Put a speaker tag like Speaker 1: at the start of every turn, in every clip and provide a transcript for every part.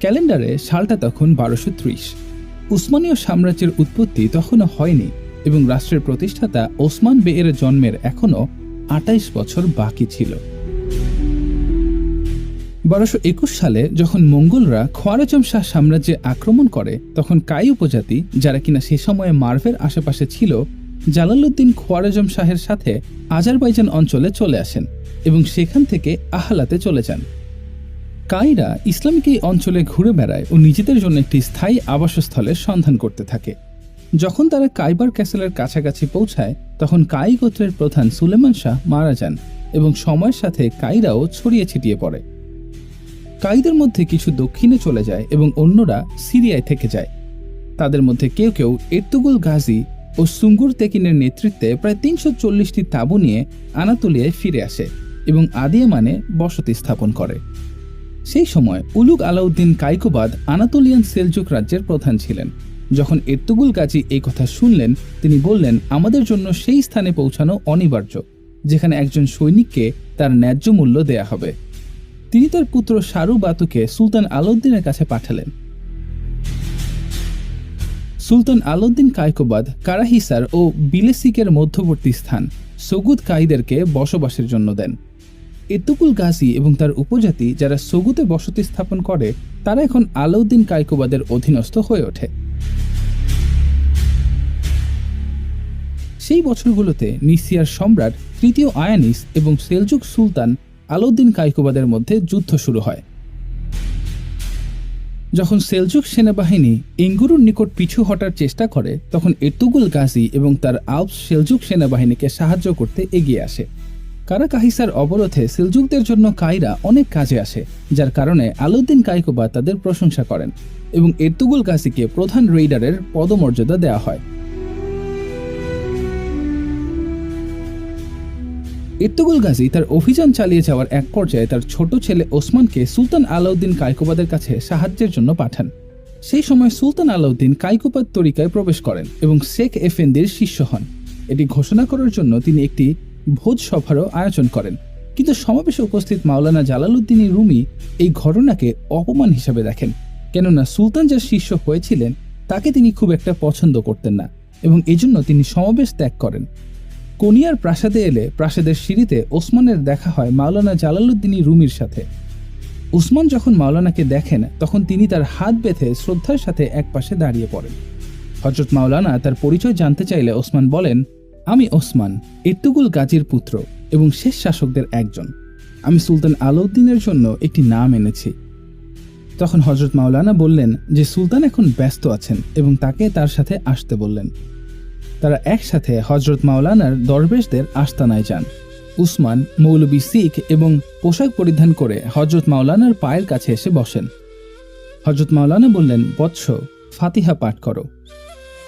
Speaker 1: ক্যালেন্ডারে সালটা তখন বারোশো ত্রিশ। উসমানীয় সাম্রাজ্যের উৎপত্তি তখনও হয়নি এবং রাষ্ট্রের প্রতিষ্ঠাতা ওসমান বে এর জন্মের এখনও আটাইশ বছর বাকি ছিল। বারোশো একুশ সালে যখন মঙ্গলরা খোয়ারাজম শাহ সাম্রাজ্যে আক্রমণ করে, তখন কাই উপজাতি, যারা কিনা সে সময়ে মার্ভের আশেপাশে ছিল, জালালউদ্দিন খোয়ারাজম শাহের সাথে আজারবাইজান অঞ্চলে চলে আসেন এবং সেখান থেকে আহলাতে চলে যান। কাইরা ইসলামিক এই অঞ্চলে ঘুরে বেড়ায় ও নিজেদের জন্য একটি স্থায়ী আবাসস্থলের সন্ধান করতে থাকে। যখন তারা কাইবার ক্যাসেলের কাছাকাছি পৌঁছায়, তখন কাই গোত্রের প্রধান সুলেমান শাহ মারা যান এবং সময়ের সাথে কাইরাও ছড়িয়ে ছিটিয়ে পড়ে। কাইদের মধ্যে কিছু দক্ষিণে চলে যায় এবং অন্যরা সিরিয়ায় থেকে যায়। তাদের মধ্যে কেউ কেউ এর্তুগুল গাজী ও সুঙ্গুর তেকিনের নেতৃত্বে প্রায় তিনশো চল্লিশটি তাঁবু নিয়ে আনাতোলিয়ায় ফিরে আসে এবং আদিয়ামানে বসতি স্থাপন করে। সেই সময় উলুক আলাউদ্দিন কাইকোবাদ আনাতোলিয়ান সেলজুক রাজ্যের প্রধান ছিলেন। যখন এর্তুগুল গাজী এই কথা শুনলেন, তিনি বললেন, আমাদের জন্য সেই স্থানে পৌঁছানো অনিবার্য, যেখানে একজন সৈনিককে তার ন্যায্য মূল্য দেয়া হবে। তিনি তার পুত্র শারু বাতুকে সুলতান আলাউদ্দিনের কাছে পাঠালেন। সুলতান আলাউদ্দিন কায়কোবাদ কারাহিসার ও বিলেসিকের মধ্যবর্তী স্থান সগুদ কাইদেরকে বসবাসের জন্য দেন। এতুকুল গাজী এবং তার উপজাতি যারা সগুতে বসতি স্থাপন করে, তারা এখন আলাউদ্দিন কায়কোবাদের অধীনস্থ হয়ে ওঠে। সেই বছরগুলোতে নিসিয়ার সম্রাট তৃতীয় আয়ানিস এবং সেলজুক সুলতান আলাউদ্দিন কাইকোবাদের মধ্যে যুদ্ধ শুরু হয়। যখন সেলজুক সেনাবাহিনী ইঙ্গুরুর নিকট পিছু হটার চেষ্টা করে, তখন এতুগুল গাজী এবং তার আউস সেলজুক সেনাবাহিনীকে সাহায্য করতে এগিয়ে আসে। কারাকাহিসার অবরোধে সেলজুকদের জন্য কাইরা অনেক কাজে আসে, যার কারণে আলাউদ্দিন কাইকোবা তাদের প্রশংসা করেন এবং এর্তুগুল গাজীকে প্রধান রেইডারের পদমর্যাদা দেওয়া হয়। ইর্তুগুল গাজী তার অভিযান চালিয়ে যাওয়ার এক পর্যায়ে তার ছোট ছেলে ওসমানকে সুলতান আলাউদ্দিন কাইকোবাদের কাছে সাহায্যের জন্য পাঠান। সেই সময় সুলতান আলাউদ্দিন কাইকোবাদ তরিকায় প্রবেশ করেন এবং শেখ এফেন্দির শিষ্য হন। এটি ঘোষণা করার জন্য তিনি একটি ভোজ সভারও আয়োজন করেন। কিন্তু সমাবেশে উপস্থিত মাওলানা জালালউদ্দিন রুমি এই ঘটনাকে অপমান হিসাবে দেখেন। কেননা সুলতান যার শিষ্য হয়েছিলেন, তাকে তিনি খুব একটা পছন্দ করতেন না এবং এজন্য তিনি সমাবেশ ত্যাগ করেন। কোনিয়ার প্রাসাদে এলে প্রাসাদের সিঁড়িতে ওসমানের দেখা হয় মাওলানা জালালউদ্দিনী রুমির সাথে। উসমান যখন মাওলানাকে দেখেন, তখন তিনি তার হাত বেঁধে শ্রদ্ধার সাথে একপাশে দাঁড়িয়ে পড়েন। হজরত মাওলানা তার পরিচয় জানতে চাইলে ওসমান বলেন আমি ওসমান ইর্তুগুল গাজীর পুত্র এবং শেষ শাসকদের একজন। আমি সুলতান আলাউদ্দিনের জন্য একটি নাম এনেছি। তখন হজরত মাওলানা বললেন যে, সুলতান এখন ব্যস্ত আছেন এবং তাকে তার সাথে আসতে বললেন। তারা একসাথে হজরত মাওলানার দরবেশদের আস্তানায় যান। উসমান, মৌলবী শিখ এবং পোশাক পরিধান করে হজরত মাওলানার পায়ের কাছে এসে বসেন। হজরত মাওলানা বললেন, বৎস, ফাতিহা পাঠ করো।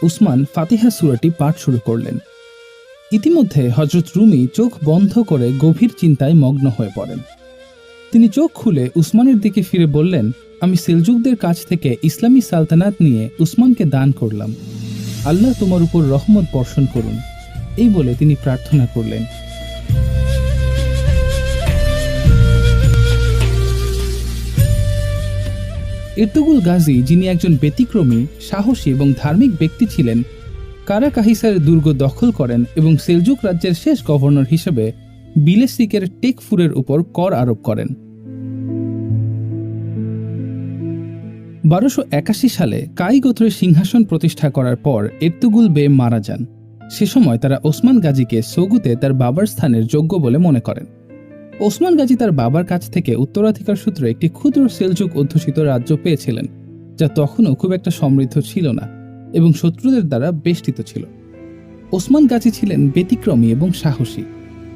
Speaker 1: উসমান ফাতিহা সুরাটি পাঠ শুরু করলেন। ইতিমধ্যে হজরত রুমি চোখ বন্ধ করে গভীর চিন্তায় মগ্ন হয়ে পড়েন। তিনি চোখ খুলে উসমানের দিকে ফিরে বললেন, আমি সেলজুকদের কাছ থেকে ইসলামী সালতানাত নিয়ে উসমানকে দান করলাম। আল্লাহ তোমার উপর রহমত বর্ষণ করুন। এই বলে তিনি প্রার্থনা করলেন। ইর্তুগুল গাজী, যিনি একজন ব্যতিক্রমী, সাহসী এবং ধার্মিক ব্যক্তি ছিলেন কারাকাহিসার দুর্গ দখল করেন এবং সেলজুক রাজ্যের শেষ গভর্নর হিসেবে বিলেসিকের টেকফুরের উপর কর আরোপ করেন। বারোশো একাশি সালে কাই গোত্রের সিংহাসন প্রতিষ্ঠা করার পর এর্তুগুল বে মারা যান। সে সময় তারা ওসমান গাজীকে সৌগুতে তার বাবার স্থানের যোগ্য বলে মনে করেন। ওসমান গাজী তার বাবার কাছ থেকে উত্তরাধিকার সূত্রে একটি ক্ষুদ্র সেলযুগ অধ্যুষিত রাজ্য পেয়েছিলেন, যা তখনও খুব একটা সমৃদ্ধ ছিল না। এবং শত্রুদের দ্বারা বেষ্টিত ছিল। ওসমান গাজী ছিলেন ব্যতিক্রমী এবং সাহসী।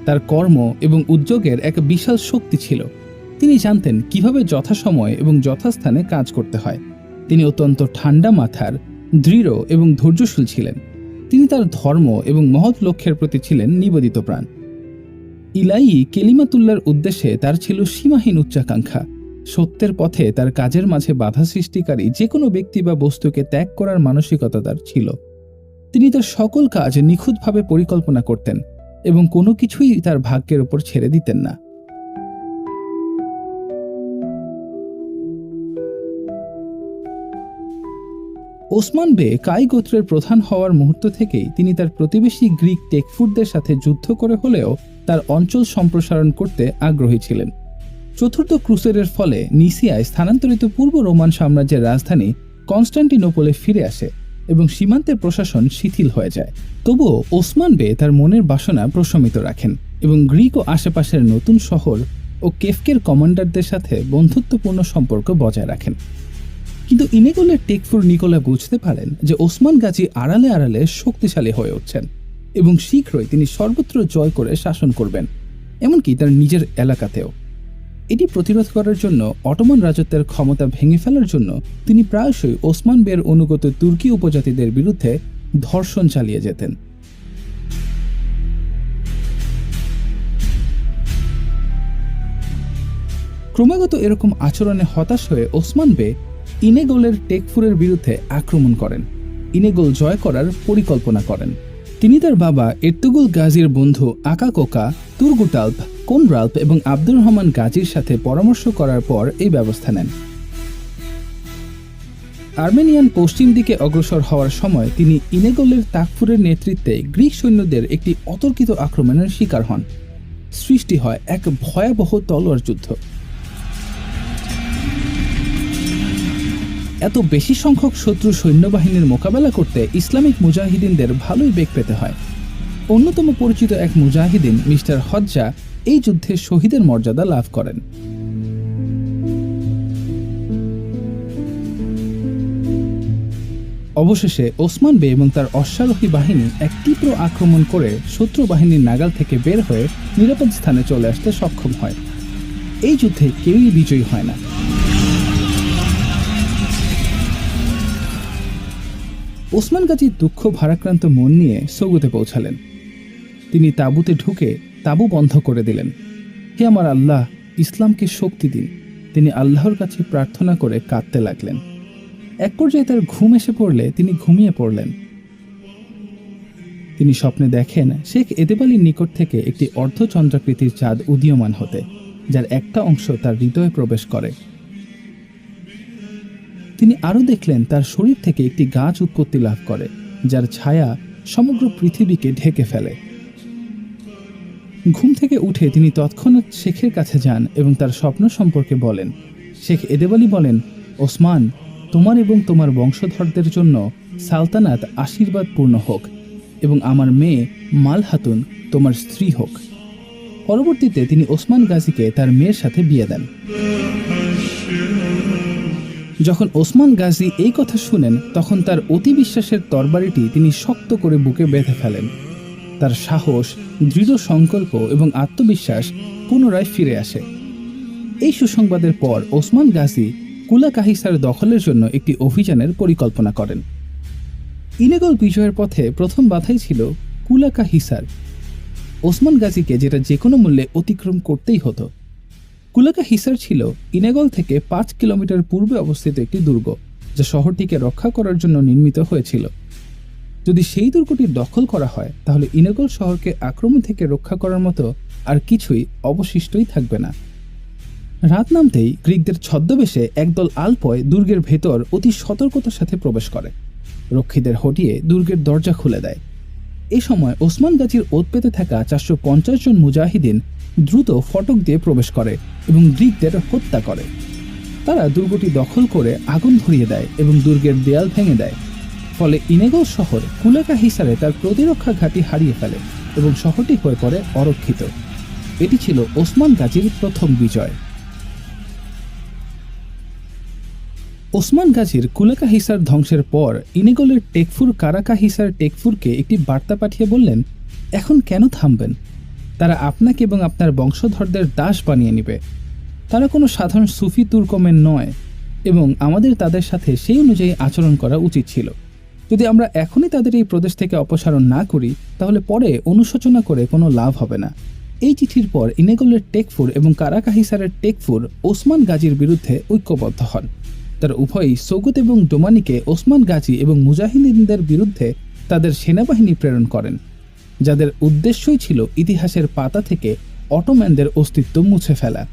Speaker 1: তার কর্ম এবং উদ্যোগের এক বিশাল শক্তি ছিল। তিনি জানতেন কীভাবে যথাসময় এবং যথাস্থানে কাজ করতে হয়। তিনি অত্যন্ত ঠান্ডা মাথার, দৃঢ় এবং ধৈর্যশীল ছিলেন। তিনি তার ধর্ম এবং মহৎ লক্ষ্যের প্রতি ছিলেন নিবেদিত প্রাণ। ইলাই কেলিমাতুল্লার উদ্দেশ্যে তার ছিল সীমাহীন উচ্চাকাঙ্ক্ষা। সত্যের পথে তার কাজের মাঝে বাধা সৃষ্টিকারী যে কোনো ব্যক্তি বা বস্তুকে ত্যাগ করার মানসিকতা তার ছিল। তিনি তার সকল কাজ নিখুঁতভাবে পরিকল্পনা করতেন এবং কোনো কিছুই তার ভাগ্যের উপর ছেড়ে দিতেন না। ওসমান বে কাই গোত্রের প্রধান হওয়ার মুহূর্ত থেকেই তিনি তার প্রতিবেশী গ্রিক টেকফুটদের সাথে যুদ্ধ করে হলেও তার অঞ্চল সম্প্রসারণ করতে আগ্রহী ছিলেন। চতুর্থ ক্রুসেডের ফলে নিসিয়ায় স্থানান্তরিত পূর্ব রোমান সাম্রাজ্যের রাজধানী কনস্টান্টিনোপলে ফিরে আসে এবং সীমান্তের প্রশাসন শিথিল হয়ে যায়। তবুও ওসমান বে তার মনের বাসনা প্রশমিত রাখেন এবং গ্রিক ও আশেপাশের নতুন শহর ও কেফকের কমান্ডারদের সাথে বন্ধুত্বপূর্ণ সম্পর্ক বজায় রাখেন। কিন্তু ইনেগোলের টেকফুর নিকোলা বুঝতে পারেন যে ওসমান গাজী আড়ালে আড়ালে শক্তিশালী হয়ে উঠছেন এবং শীঘ্রই তিনি সর্বত্র জয় করে শাসন করবেন, এমনকি তার নিজের এলাকাতেও। এটি প্রতিরোধ করার জন্য অটোমান রাজত্বের ক্ষমতা ভেঙে ফেলার জন্য তিনি প্রায়শই ওসমান বের অনুগত তুর্কি উপজাতিদের বিরুদ্ধে ধর্ষণ চালিয়ে যেতেন। ক্রমাগত এরকম আচরণে হতাশ হয়ে ওসমান বে ইনেগোলের টেকফুরের বিরুদ্ধে আক্রমণ করেন। ইনেগোল জয় করার পরিকল্পনা করেন। তিনি তার বাবা এর্তুগুল গাজীর বন্ধু আকা কোকা তুর্গুটাল্প কোনরাল্প এবং আব্দুর রহমান গাজীর সাথে পরামর্শ করার পর এই ব্যবস্থা নেন। আর্মেনিয়ান পশ্চিম দিকে অগ্রসর হওয়ার সময় তিনি ইনেগোলের তাকফুরের নেতৃত্বে গ্রিক সৈন্যদের একটি অতর্কিত আক্রমণের শিকার হন। সৃষ্টি হয় এক ভয়াবহ তলোয়ার যুদ্ধ। এত বেশি সংখ্যক শত্রু সৈন্যবাহিনীর মোকাবেলা করতে ইসলামিক মুজাহিদিনদের ভালোই বেগ পেতে হয়। অন্যতম পরিচিত এক মুজাহিদিন, মিস্টার হজ্জা, এই যুদ্ধে শহীদের মর্যাদা লাভ করেন। অবশেষে ওসমান বে এবং তার অশ্বারোহী বাহিনী এক তীব্র আক্রমণ করে শত্রু বাহিনীর নাগাল থেকে বের হয়ে নিরাপদ স্থানে চলে আসতে সক্ষম হয়। এই যুদ্ধে কেউই বিজয়ী হয় না। ওসমান গাজী দুঃখ ভারাক্রান্ত মন নিয়ে সৌগুতে পৌঁছালেন। তিনি তাঁবুতে ঢুকে তাঁবু বন্ধ করে দিলেন। হে আমার আল্লাহ, ইসলামকে শক্তি দিন। তিনি আল্লাহর কাছে প্রার্থনা করে কাঁদতে লাগলেন। এক পর্যায়ে তার ঘুম এসে পড়লে তিনি ঘুমিয়ে পড়লেন। তিনি স্বপ্নে দেখেন শেখ এদেবালির নিকট থেকে একটি অর্ধচন্দ্রাকৃতির চাঁদ উদীয়মান হতে, যার একটা অংশ তার হৃদয়ে প্রবেশ করে। তিনি আরও দেখলেন তার শরীর থেকে একটি গাছ উৎপত্তি লাভ করে, যার ছায়া সমগ্র পৃথিবীকে ঢেকে ফেলে। ঘুম থেকে উঠে তিনি তৎক্ষণাৎ শেখের কাছে যান এবং তার স্বপ্ন সম্পর্কে বলেন। শেখ এদেবালি বলেন, ওসমান, তোমার এবং তোমার বংশধরদের জন্য সালতানাত আশীর্বাদপূর্ণ হোক এবং আমার মেয়ে মাল হাতুন তোমার স্ত্রী হোক। পরবর্তীতে তিনি ওসমান গাজীকে তার মেয়ের সাথে বিয়ে দেন। যখন ওসমান গাজী এই কথা শুনেন, তখন তার অতি বিশ্বাসের তরবারিটি তিনি শক্ত করে বুকে বেঁধে ফেলেন। তার সাহস, দৃঢ় সংকল্প এবং আত্মবিশ্বাস পুনরায় ফিরে আসে। এই সুসংবাদের পর ওসমান গাজী কুলা কাহিসার দখলের জন্য একটি অভিযানের পরিকল্পনা করেন। ইনেগল বিজয়ের পথে প্রথম বাধাই ছিল কুলাকা হিসার ওসমান গাজীকে যেটা যে কোনো মূল্যে অতিক্রম করতেই হতো। কুলাকা হিসার ছিল ইনেগল থেকে পাঁচ কিলোমিটার পূর্বে অবস্থিত একটি দুর্গ, যা শহরটিকে রক্ষা করার জন্য নির্মিত হয়েছিল। যদি সেই দুর্গটি দখল করা হয়, তাহলে ইনেগল শহরকে আক্রমণ থেকে রক্ষা করার মতো আর কিছুই অবশিষ্টই থাকবে না। রাত নামতেই গ্রিকদের ছদ্মবেশে একদল আলপয় দুর্গের ভেতর অতি সতর্কতার সাথে প্রবেশ করে। রক্ষীদের হটিয়ে দুর্গের দরজা খুলে দেয়। এ সময় ওসমান গাজীর ওত পেতে থাকা চারশো পঞ্চাশ জন মুজাহিদিন দ্রুত ফটক দিয়ে প্রবেশ করে এবং গ্রিকদের হত্যা করে। তারা দুর্গটি দখল করে আগুন ধরিয়ে দেয় এবং দুর্গের দেয়াল ভেঙে দেয়। ফলে ইনেগল শহর কুলেকা হিসারে তার প্রতিরক্ষা ঘাঁটি হারিয়ে ফেলে এবং শহরটি হয়ে পড়ে অরক্ষিত। এটি ছিল ওসমান গাজীর প্রথম বিজয়। ওসমান গাজীর কুলেকা হিসার ধ্বংসের পর ইনেগলের টেকফুর কারাকা হিসার টেকফুরকে একটি বার্তা পাঠিয়ে বললেন, এখন কেন থামবেন? তারা আপনাকে এবং আপনার বংশধরদের দাস বানিয়ে নেবে। তারা কোনো সাধারণ সুফি তুর্কমেন নয় এবং আমাদের তাদের সাথে সেই অনুযায়ী আচরণ করা উচিত ছিল। যদি আমরা এখনই তাদের এই প্রদেশ থেকে অপসারণ না করি, তাহলে পরে অনুশোচনা করে কোনো লাভ হবে না। এই চিঠির পর ইনেগলের টেকফুর এবং কারাকাহিসারের টেকফুর ওসমান গাজীর বিরুদ্ধে ঐক্যবদ্ধ হন। তারা উভয়ই সৌগত এবং ডোমানিকে ওসমান গাজী এবং মুজাহিদিনদের বিরুদ্ধে তাদের সেনাবাহিনী প্রেরণ করেন। যাদের উদ্দেশ্যই ছিল ইতিহাসের পাতা থেকে অটোম্যানদের অস্তিত্ব মুছে ফেলা।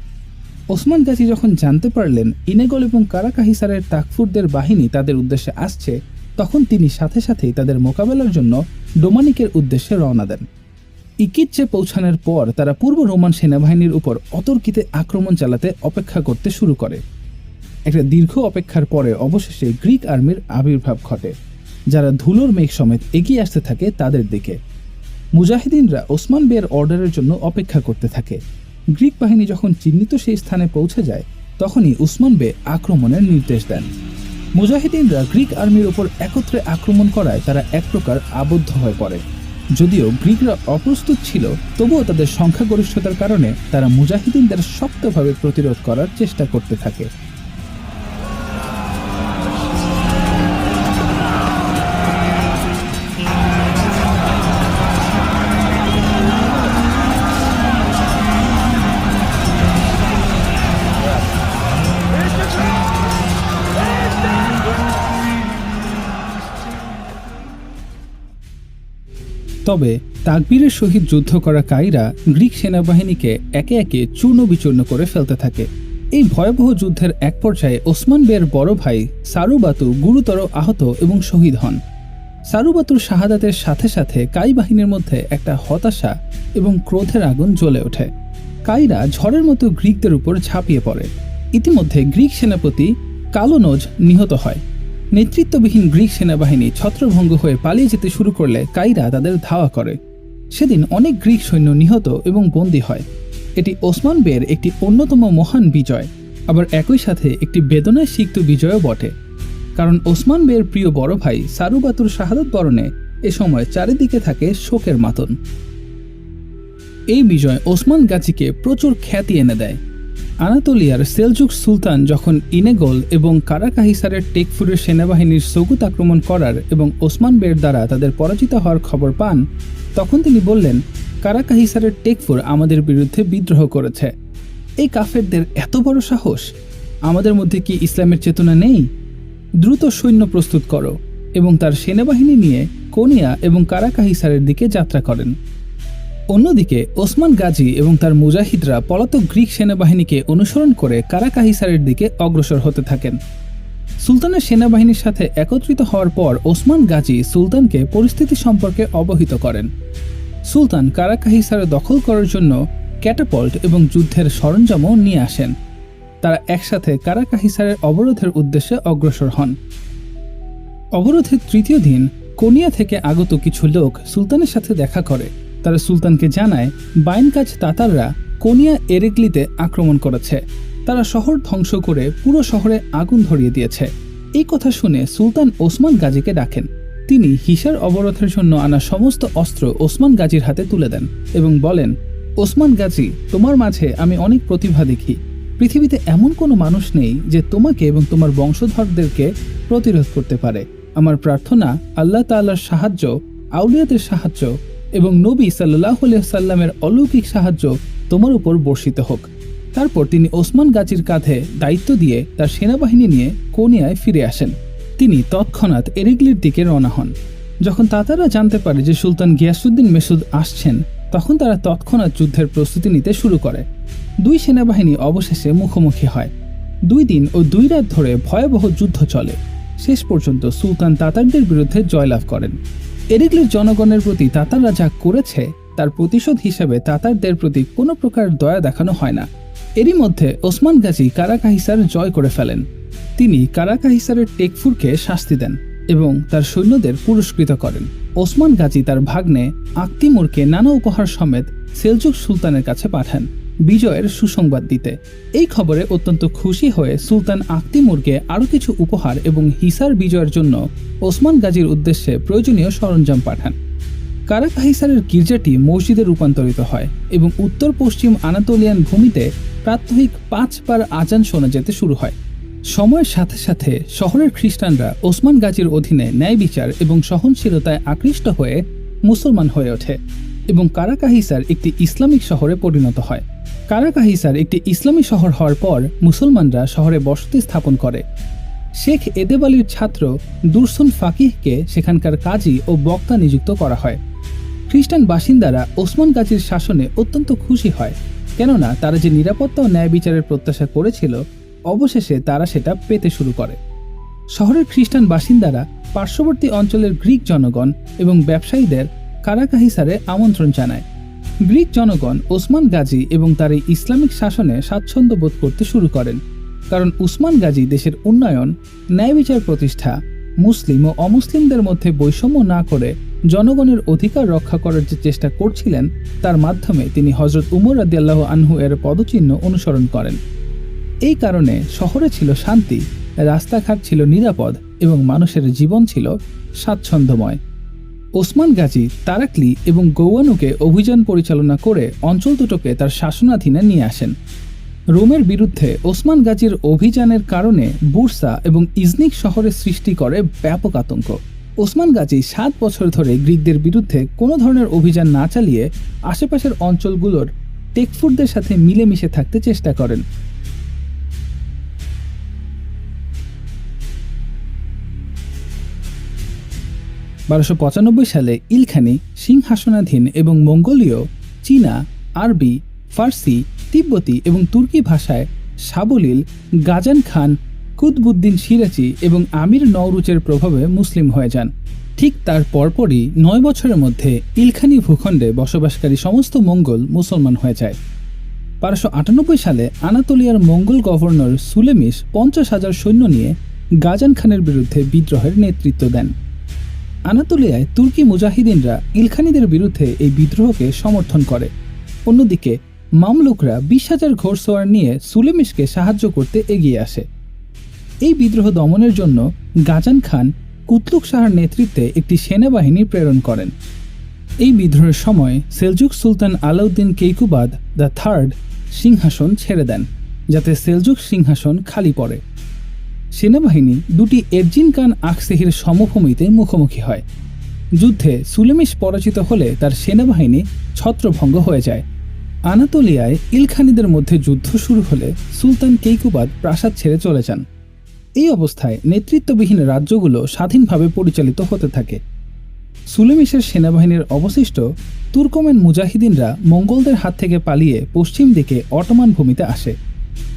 Speaker 1: ওসমান গাজী যখন জানতে পারলেন ইনেগল এবং কারাকাহিসারের তাকফুরদের বাহিনী তাদের উদ্দেশ্যে আসছে, তখন তিনি সাথে সাথেই তাদের মোকাবেলার জন্য ডোমানিকের উদ্দেশ্যে রওনা দেন। ইকিচ্ছে পৌঁছানোর পর তারা পূর্ব রোমান সেনাবাহিনীর উপর অতর্কিতে আক্রমণ চালাতে অপেক্ষা করতে শুরু করে। একটা দীর্ঘ অপেক্ষার পরে অবশেষে গ্রিক আর্মির আবির্ভাব ঘটে, যারা ধুলোর মেঘ সমেত এগিয়ে আসতে থাকে তাদের দিকে। মুজাহিদিনরা ওসমান বের অর্ডারের জন্য অপেক্ষা করতে থাকে। গ্রিক বাহিনী যখন চিহ্নিত সেই স্থানে পৌঁছে যায়, তখনই উসমান বে আক্রমণের নির্দেশ দেন। মুজাহিদিনরা গ্রিক আর্মির ওপর একত্রে আক্রমণ করায় তারা এক প্রকার আবদ্ধ হয়ে পড়ে। যদিও গ্রিকরা অপ্রস্তুত ছিল, তবুও তাদের সংখ্যাগরিষ্ঠতার কারণে তারা মুজাহিদিনদের শক্তভাবে প্রতিরোধ করার চেষ্টা করতে থাকে। তবে তাকবীরের সহিত যুদ্ধ করা কাইরা গ্রিক সেনাবাহিনীকে একে একে চূর্ণ বিচূর্ণ করে ফেলতে থাকে। এই ভয়াবহ যুদ্ধের এক পর্যায়ে ওসমান বের বড় ভাই সারুবাতু গুরুতর আহত এবং শহীদ হন। সারুবাতুর শাহাদাতের সাথে সাথে কাই বাহিনীর মধ্যে একটা হতাশা এবং ক্রোধের আগুন জ্বলে ওঠে। কাইরা ঝড়ের মতো গ্রিকদের উপর ঝাঁপিয়ে পড়ে। ইতিমধ্যে গ্রিক সেনাপতি কালোনোজ নিহত হয়। নেতৃত্ববিহীন গ্রিক সেনাবাহিনী ছত্রভঙ্গ হয়ে পালিয়ে যেতে শুরু করলে কাইরা তাদের ধাওয়া করে। সেদিন অনেক গ্রিক সৈন্য নিহত এবং বন্দী হয়। এটি ওসমান বের একটি অন্যতম মহান বিজয়, আবার একই সাথে একটি বেদনায় সিক্ত বিজয়ও বটে। কারণ ওসমান বের প্রিয় বড় ভাই সারুবাতুর শাহাদত বরণে এ সময় চারিদিকে থাকে শোকের মাতন। এই বিজয় ওসমান গাজীকে প্রচুর খ্যাতি এনে দেয়। আনাতোলিয়ার সেলজুক সুলতান যখন ইনেগোল এবং কারাকাহিসারের টেকফুরের সেনাবাহিনীর সগুত আক্রমণ করার এবং ওসমান বের দ্বারা তাদের পরাজিত হওয়ার খবর পান, তখন তিনি বললেন, কারাকাহিসারের টেকফুর আমাদের বিরুদ্ধে বিদ্রোহ করেছে। এই কাফেরদের এত বড় সাহস? আমাদের মধ্যে কি ইসলামের চেতনা নেই? দ্রুত সৈন্য প্রস্তুত করো এবং তার সেনাবাহিনী নিয়ে কোনিয়া এবং কারাকাহিসারের দিকে যাত্রা করেন। অন্যদিকে, ওসমান গাজী এবং তার মুজাহিদরা পলাতক গ্রিক সেনাবাহিনীকে অনুসরণ করে কারাকাহিসারের দিকে অগ্রসর হতে থাকেন। সুলতানের সেনাবাহিনীর সাথে একত্রিত হওয়ার পর ওসমান গাজী সুলতানকে পরিস্থিতি সম্পর্কে অবহিত করেন। সুলতান কারাকাহিসারে দখল করার জন্য ক্যাটাপল্ট এবং যুদ্ধের সরঞ্জামও নিয়ে আসেন। তারা একসাথে কারাকাহিসারের অবরোধের উদ্দেশ্যে অগ্রসর হন। অবরোধের তৃতীয় দিন কোনিয়া থেকে আগত কিছু লোক সুলতানের সাথে দেখা করে। তারা সুলতানকে জানায় বাইনকাজ তাতাররা কোনিয়া এরেগলিতে আক্রমণ করেছে। তারা শহর ধ্বংস করে পুরো শহরে আগুন ধরিয়ে দিয়েছে। এই কথা শুনে সুলতান ওসমান গাজীকে ডাকেন। তিনি হিসার অবরোধের জন্য আনা সমস্ত অস্ত্র ওসমান গাজীর হাতে তুলে দেন এবং বলেন, ওসমান গাজী, তোমার মাঝে আমি অনেক প্রতিভা দেখি। পৃথিবীতে এমন কোনো মানুষ নেই যে তোমাকে এবং তোমার বংশধরদেরকে প্রতিরোধ করতে পারে। আমার প্রার্থনা আল্লাহ তাআলার সাহায্য, আউলিয়াদের সাহায্য এবং নবী সাল্লাহ সাল্লামের অলৌকিক সাহায্য তোমার উপর বর্ষিত হোক। তারপর তিনি ওসমান গাজীর কাঁধে দায়িত্ব দিয়ে তার সেনাবাহিনী নিয়ে কোনিয়ায় ফিরে আসেন। তিনি তৎক্ষণাৎ এরিগলির দিকে রওনা হন। যখন তাতারা জানতে পারে যে সুলতান গিয়াসুদ্দিন মেসুদ আসছেন, তখন তারা তৎক্ষণাৎ যুদ্ধের প্রস্তুতি নিতে শুরু করে। দুই সেনাবাহিনী অবশেষে মুখোমুখি হয়। দুই দিন ও দুই রাত ধরে ভয়াবহ যুদ্ধ চলে। শেষ পর্যন্ত সুলতান তাতারদের বিরুদ্ধে জয়লাভ করেন। এরিগলির জনগণের প্রতি তাতাররা যা করেছে, তার প্রতিশোধ হিসেবে তাতারদের প্রতি কোনো প্রকার দয়া দেখানো হয় না। এরই মধ্যে ওসমান গাজী কারাকাহিসার জয় করে ফেলেন। তিনি কারাকাহিসারের টেকফুরকে শাস্তি দেন এবং তার সৈন্যদের পুরস্কৃত করেন। ওসমান গাজী তার ভাগ্নে আক্তিমুরকে নানা উপহার সমেত সেলজুক সুলতানের কাছে পাঠান। বিজয়ের সুসংবাদ দিতে। এই খবরে অত্যন্ত খুশি হয়ে সুলতান আক্তিমুরকে আরও কিছু উপহার এবং হিসার বিজয়ের জন্য ওসমান গাজীর উদ্দেশ্যে প্রয়োজনীয় সরঞ্জাম পাঠান। কারাকাহিসারের গির্জাটি মসজিদে রূপান্তরিত হয় এবং উত্তর পশ্চিম আনাতোলিয়ান ভূমিতে প্রাত্যহিক পাঁচবার আজান শোনা যেতে শুরু হয়। সময়ের সাথে সাথে শহরের খ্রিস্টানরা ওসমান গাজীর অধীনে ন্যায় বিচার এবং সহনশীলতায় আকৃষ্ট হয়ে মুসলমান হয়ে ওঠে এবং কারাকাহিসার একটি ইসলামিক শহরে পরিণত হয়। কারাকাহিসার একটি ইসলামী শহর হওয়ার পর মুসলমানরা শহরে বসতি স্থাপন করে। শেখ এদেব আলীর ছাত্র দুরসুন ফাকিহকে সেখানকার কাজী ও বক্তা নিযুক্ত করা হয়। খ্রিস্টান বাসিন্দারা ওসমান গাজীর শাসনে অত্যন্ত খুশি হয়, কেননা তারা যে নিরাপত্তা ও ন্যায় বিচারের প্রত্যাশা করেছিল, অবশেষে তারা সেটা পেতে শুরু করে। শহরের খ্রিস্টান বাসিন্দারা পার্শ্ববর্তী অঞ্চলের গ্রিক জনগণ এবং ব্যবসায়ীদের কারাকাহিসারে আমন্ত্রণ জানায়। গ্রিক জনগণ ওসমান গাজী এবং তার এই ইসলামিক শাসনে স্বাচ্ছন্দ্য বোধ করতে শুরু করেন। কারণ উসমান গাজী দেশের উন্নয়ন, ন্যায় বিচার প্রতিষ্ঠা, মুসলিম ও অমুসলিমদের মধ্যে বৈষম্য না করে জনগণের অধিকার রক্ষা করার যে চেষ্টা করছিলেন, তার মাধ্যমে তিনি হজরত উমর রাদিয়াল্লাহ আনহু এর পদচিহ্ন অনুসরণ করেন। এই কারণে শহরে ছিল শান্তি, রাস্তাঘাট ছিল নিরাপদ এবং মানুষের জীবন ছিল স্বাচ্ছন্দ্যময়। ওসমান গাজী তারাকলি এবং গৌয়ানুকে অভিযান পরিচালনা করে অঞ্চল দুটোকে তার শাসনাধীনে নিয়ে আসেন। রোমের বিরুদ্ধে ওসমান গাজীর অভিযানের কারণে বুরসা এবং ইজনিক শহরে সৃষ্টি করে ব্যাপক আতঙ্ক। ওসমান গাজী সাত বছর ধরে গ্রিকদের বিরুদ্ধে কোনো ধরনের অভিযান না চালিয়ে আশেপাশের অঞ্চলগুলোর টেকফুটদের সাথে মিলেমিশে থাকতে চেষ্টা করেন। বারোশো পঁচানব্বই সালে ইলখানি, সিংহাসনাধীন এবং মঙ্গোলীয়, চীনা, আরবি, ফার্সি, তিব্বতী এবং তুর্কি ভাষায় সাবলীল, গাজান খান, কুতবুদ্দিন সিরাজি এবং আমির নওরুচের প্রভাবে মুসলিম হয়ে যান। ঠিক তার পরপরই নয় বছরের মধ্যে ইলখানি ভূখণ্ডে বসবাসকারী সমস্ত মঙ্গল মুসলমান হয়ে যায়। বারোশো আটানব্বই সালে আনাতোলিয়ার মঙ্গল গভর্নর সুলেমিস পঞ্চাশ হাজার সৈন্য নিয়ে গাজান খানের বিরুদ্ধে বিদ্রোহের নেতৃত্ব দেন। আনাতোলিয়ায় তুর্কি মুজাহিদিনরা ইলখানিদের বিরুদ্ধে এই বিদ্রোহকে সমর্থন করে। অন্যদিকে, মামলুকরা বিশ হাজার ঘোড়সওয়ার নিয়ে সুলেমিশকে সাহায্য করতে এগিয়ে আসে। এই বিদ্রোহ দমনের জন্য গাজান খান কুতলুক শাহার নেতৃত্বে একটি সেনাবাহিনী প্রেরণ করেন। এই বিদ্রোহের সময় সেলজুক সুলতান আলাউদ্দিন কেইকুবাদ দ্য থার্ড সিংহাসন ছেড়ে দেন, যাতে সেলজুক সিংহাসন খালি পড়ে। সেনাবাহিনী দুটি এরজিন কান আকসেহির সমভূমিতে মুখোমুখি হয়। যুদ্ধে সুলেমিশ পরাজিত হলে তার সেনাবাহিনী ছত্রভঙ্গ হয়ে যায়। আনাতোলিয়ায় ইলখানিদের মধ্যে যুদ্ধ শুরু হলে সুলতান কেইকুবাদ প্রাসাদ ছেড়ে চলে যান। এই অবস্থায় নেতৃত্ববিহীন রাজ্যগুলো স্বাধীনভাবে পরিচালিত হতে থাকে। সুলেমিশের সেনাবাহিনীর অবশিষ্ট তুর্কমেন মুজাহিদিনরা মঙ্গলদের হাত থেকে পালিয়ে পশ্চিম দিকে অটোমান ভূমিতে আসে।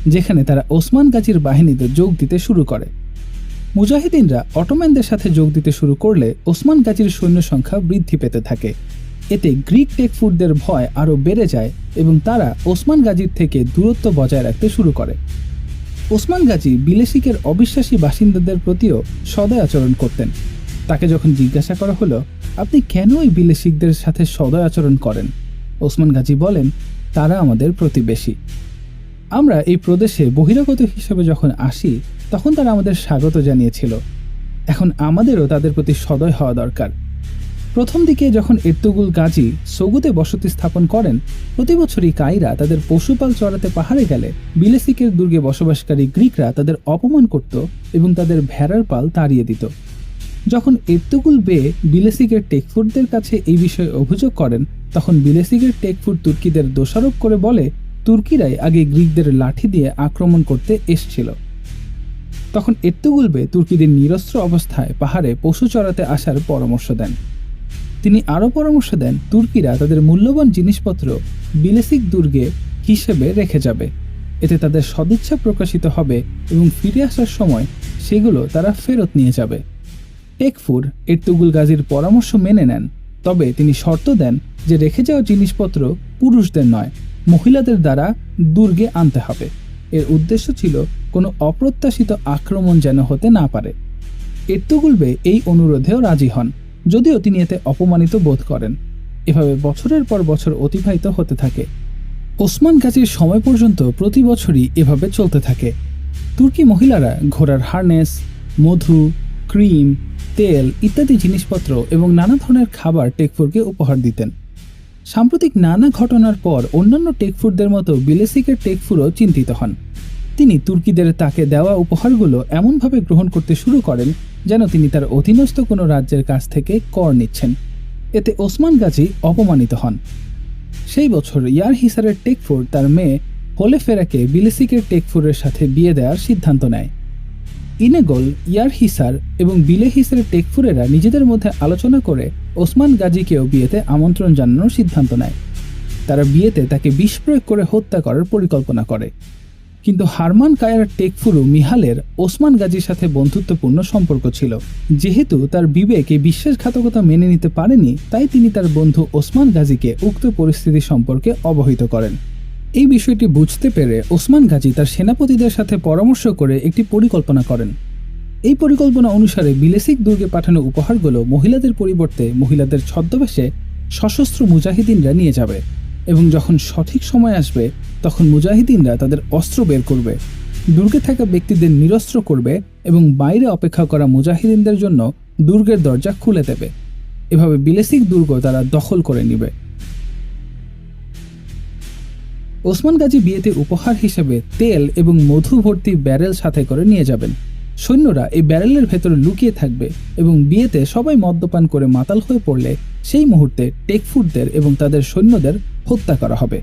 Speaker 1: যেখানে তারা ওসমান গাজীর বাহিনীতে যোগ দিতে শুরু করে। মুজাহিদিনরা অটোম্যানদের সাথে যোগ দিতে শুরু করলে ওসমান গাজীর সৈন্য সংখ্যা বৃদ্ধি পেতে থাকে। এতে গ্রিক টেকফুটদের ভয় আরও বেড়ে যায় এবং তারা ওসমান গাজীর থেকে দূরত্ব বজায় রাখতে শুরু করে। ওসমান গাজী বিলেসিকের অবিশ্বাসী বাসিন্দাদের প্রতিও সদয় আচরণ করতেন। তাকে যখন জিজ্ঞাসা করা হলো, আপনি কেন ওই বিলেসিকদের সাথে সদয় আচরণ করেন? ওসমান গাজী বলেন, তারা আমাদের প্রতিবেশী। আমরা এই প্রদেশে বহিরাগত হিসেবে যখন আসি, তখন তারা আমাদের স্বাগত জানিয়েছিল। এখন আমাদেরও তাদের প্রতি সদয় হওয়া দরকার। প্রথম দিকে যখন এর্তুগুল গাজী সৌগুতে বসতি স্থাপন করেন, প্রতি বছরই কাইরা তাদের পশুপাল চড়াতে পাহাড়ে গেলে বিলেসিকের দুর্গে বসবাসকারী গ্রিকরা তাদের অপমান করত এবং তাদের ভেড়ার পাল তাড়িয়ে দিত। যখন এর্তুগুল বে বিলেসিকের টেকফুটদের কাছে এই বিষয়ে অভিযোগ করেন, তখন বিলেসিকের টেকফুট তুর্কিদের দোষারোপ করে বলে তুর্কিরাই আগে গ্রিকদের লাঠি দিয়ে আক্রমণ করতে এসছিল। তখন এত্তুগুলবে তুর্কিদের নিরস্ত্র অবস্থায় পাহাড়ে পশু চড়াতে আসার পরামর্শ দেন। তিনি আরও পরামর্শ দেন, তুর্কিরা তাদের মূল্যবান জিনিসপত্র বিলেসিক দুর্গে হিসেবে রেখে যাবে। এতে তাদের সদিচ্ছা প্রকাশিত হবে এবং ফিরে আসার সময় সেগুলো তারা ফেরত নিয়ে যাবে। টেকফুর এর্তুগুল গাজীর পরামর্শ মেনে নেন, তবে তিনি শর্ত দেন যে রেখে যাওয়া জিনিসপত্র পুরুষদের নয় মহিলাদের দ্বারা দুর্গে আনতে হবে। এর উদ্দেশ্য ছিল কোনো অপ্রত্যাশিত আক্রমণ যেন হতে না পারে। এর্তুগুলবে এই অনুরোধেও রাজি হন, যদিও তিনি এতে অপমানিত বোধ করেন। এভাবে বছরের পর বছর অতিবাহিত হতে থাকে। ওসমান গাজীর সময় পর্যন্ত প্রতি বছরই এভাবে চলতে থাকে। তুর্কি মহিলারা ঘোড়ার হার্নেস, মধু, ক্রিম, তেল ইত্যাদি জিনিসপত্র এবং নানা ধরনের খাবার টেকফুরকে উপহার দিতেন। সাম্প্রতিক নানা ঘটনার পর অন্যান্য টেকফুরদের মতো বিলেসিকের টেকফুরও চিন্তিত হন। তিনি তুর্কিদের তাকে দেওয়া উপহারগুলো এমনভাবে গ্রহণ করতে শুরু করেন যেন তিনি তার অধীনস্থ কোনো রাজ্যের কাছ থেকে কর নিচ্ছেন। এতে ওসমান গাজী অপমানিত হন। সেই বছর ইয়ার হিসারের টেকফুর তার মেয়ে হোলেফেরাকে বিলেসিকের টেকফুরের সাথে বিয়ে দেওয়ার সিদ্ধান্ত নেয়। ইনেগোল ইয়ার হিসার এবং বিলে হিসারের টেকফুরেরা নিজেদের মধ্যে আলোচনা করে ওসমান গাজীকেও বিয়েতে আমন্ত্রণ জানানোর সিদ্ধান্ত নেয়। তারা বিয়েতে তাকে বিষ প্রয়োগ করে হত্যা করার পরিকল্পনা করে। কিন্তু হারমান কায়ার টেকফুরু মিহালের ওসমান গাজীর সাথে বন্ধুত্বপূর্ণ সম্পর্ক ছিল। যেহেতু তার বিবেক এই বিশ্বাসঘাতকতা মেনে নিতে পারেনি, তাই তিনি তার বন্ধু ওসমান গাজীকে উক্ত পরিস্থিতি সম্পর্কে অবহিত করেন। এই বিষয়টি বুঝতে পেরে ওসমান গাজী তার সেনাপতিদের সাথে পরামর্শ করে একটি পরিকল্পনা করেন। এই পরিকল্পনা অনুসারে বিলেসিক দুর্গে পাঠানো উপহারগুলো মহিলাদের পরিবর্তে মহিলাদের ছদ্মবেশে সশস্ত্র মুজাহিদিনরা নিয়ে যাবে এবং যখন সঠিক সময় আসবে, তখন মুজাহিদিনরা তাদের অস্ত্র বের করবে, দুর্গে থাকা ব্যক্তিদের নিরস্ত্র করবে এবং বাইরে অপেক্ষা করা মুজাহিদিনদের জন্য দুর্গের দরজা খুলে দেবে। এভাবে বিলেসিক দুর্গ তারা দখল করে নেবে। ওসমান গাজী বিয়েতে উপহার হিসেবে তেল এবং মধু ভর্তি ব্যারেল সাথে করে নিয়ে যাবেন। সৈন্যরা এই ব্যারেলের ভেতরে লুকিয়ে থাকবে এবং বিয়েতে সবাই মদ্যপান করে মাতাল হয়ে পড়লে সেই মুহূর্তে টেকফুটদের এবং তাদের সৈন্যদের হত্যা করা হবে।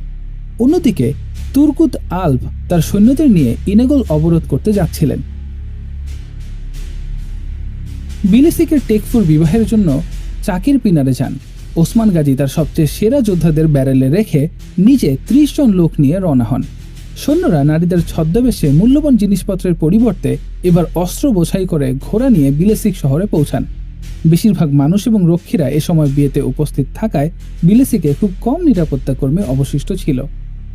Speaker 1: অন্যদিকে তুর্কুত আলভ তার সৈন্যদের নিয়ে ইনেগল অবরোধ করতে যাচ্ছিলেন। বিলেসিকের টেকফুর বিবাহের জন্য চাকির পিনারে যান। ওসমান গাজী তার সবচেয়ে সেরা যোদ্ধাদের ব্যারেলে রেখে নিজে ত্রিশ জন লোক নিয়ে রওনা হন। সৈন্যরা নারীদের ছদ্মবেশে মূল্যবান জিনিসপত্রের পরিবর্তে এবার অস্ত্র বোঝাই করে ঘোড়া নিয়ে বিলেসিক শহরে পৌঁছান। বেশিরভাগ মানুষ এবং রক্ষীরা এ সময় বিয়েতে উপস্থিত থাকায় বিলেসিকে খুব কম নিরাপত্তা কর্মী অবশিষ্ট ছিল।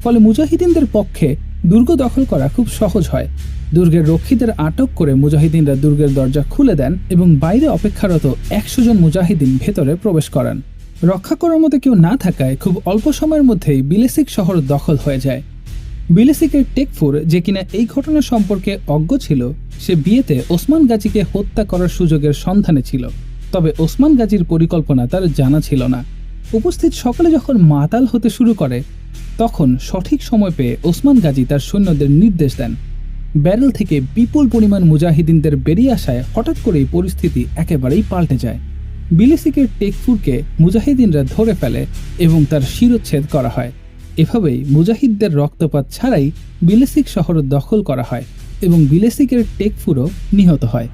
Speaker 1: ফলে মুজাহিদিনদের পক্ষে দুর্গ দখল করা খুব সহজ হয়। দুর্গের রক্ষীদের আটক করে মুজাহিদিনরা দুর্গের দরজা খুলে দেন এবং বাইরে অপেক্ষারত একশো জন মুজাহিদিন ভেতরে প্রবেশ করান। রক্ষা করার মতো কেউ না থাকায় খুব অল্প সময়ের মধ্যেই বিলেসিক শহর দখল হয়ে যায়। বিলেসিকের টেকফুর যে কিনা এই ঘটনা সম্পর্কে অজ্ঞ ছিল, সে বিয়েতে ওসমান গাজীকে হত্যা করার সুযোগের সন্ধানে ছিল। তবে ওসমান গাজীর পরিকল্পনা তার জানা ছিল না। উপস্থিত সকলে যখন মাতাল হতে শুরু করে, তখন সঠিক সময় পেয়ে ওসমান গাজী তার সৈন্যদের নির্দেশ দেন। ব্যারেল থেকে বিপুল পরিমাণ মুজাহিদিনদের বেরিয়ে আসায় হঠাৎ করেই পরিস্থিতি একেবারেই পাল্টে যায়। বিলেসিকের টেকফুরকে মুজাহিদিনরা ধরে ফেলে এবং তার শিরোচ্ছেদ করা হয়। এভাবেই মুজাহিদদের রক্তপাত ছাড়াই বিলেসিক শহর দখল করা হয় এবং বিলেসিকের টেকফুরও নিহত হয়।